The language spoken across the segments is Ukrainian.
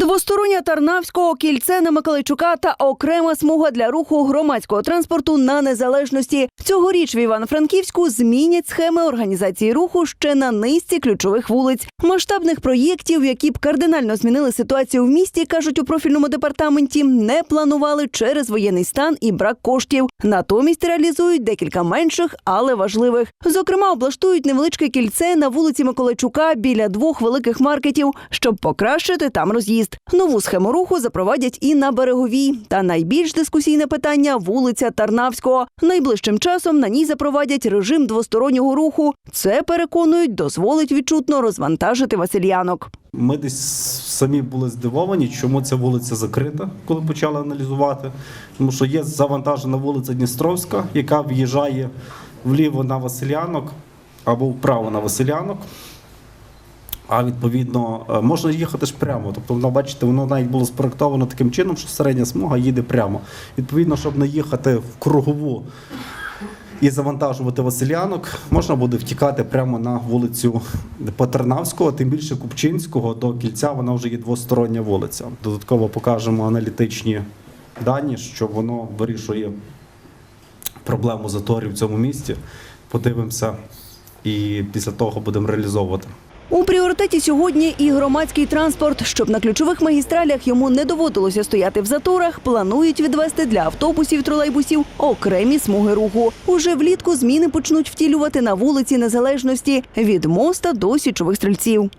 Двостороння Тарнавського кільце на Миколайчука та окрема смуга для руху громадського транспорту на незалежності. Цьогоріч в Івано-Франківську змінять схеми організації руху ще на низці ключових вулиць. Масштабних проєктів, які б кардинально змінили ситуацію в місті, кажуть у профільному департаменті, не планували через воєнний стан і брак коштів. Натомість реалізують декілька менших, але важливих. Зокрема, облаштують невеличке кільце на вулиці Миколайчука біля двох великих маркетів, щоб покращити там роз'їзд. Нову схему руху запровадять і на береговій. Та найбільш дискусійне питання вулиця Тарнавського. Найближчим часом на ній запровадять режим двостороннього руху. Це переконують, дозволить відчутно розвантажити васильянок. Ми десь самі були здивовані, чому ця вулиця закрита, коли почали аналізувати. Тому що є завантажена вулиця Дністровська, яка в'їжджає вліво на Василянок або вправо на Василянок. А відповідно е, можна їхати ж прямо. Тобто, воно, бачите, воно навіть було спроектовано таким чином, що середня смуга їде прямо. Відповідно, щоб не їхати в кругову і завантажувати Василянок, можна буде втікати прямо на вулицю Патернавського, тим більше Купчинського до кільця вона вже є двостороння вулиця. Додатково покажемо аналітичні дані, що воно вирішує проблему заторів в цьому місті. Подивимося і після того будемо реалізовувати. У пріоритеті сьогодні і громадський транспорт. Щоб на ключових магістралях йому не доводилося стояти в заторах, планують відвести для автобусів, тролейбусів окремі смуги руху. Уже влітку зміни почнуть втілювати на вулиці Незалежності від моста до січових стрільців.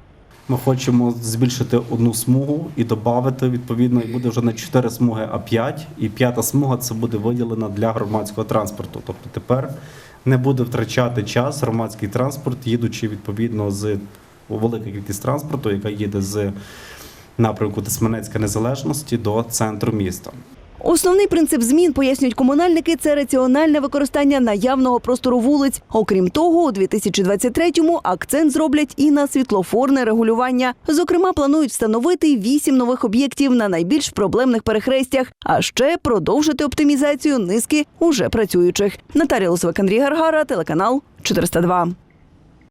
Ми хочемо збільшити одну смугу і додати відповідно, і буде вже не 4 смуги, а 5. І п'ята смуга це буде виділена для громадського транспорту. Тобто тепер не буде втрачати час громадський транспорт, їдучи відповідно з велика кількість транспорту, яка їде з напрямку Тисменецька незалежності до центру міста. Основний принцип змін, пояснюють комунальники, це раціональне використання наявного простору вулиць. Окрім того, у 2023-му акцент зроблять і на світлофорне регулювання. Зокрема, планують встановити вісім нових об'єктів на найбільш проблемних перехрестях, а ще продовжити оптимізацію низки уже працюючих. Наталія Лосовик, Андрій Гаргара, телеканал 402.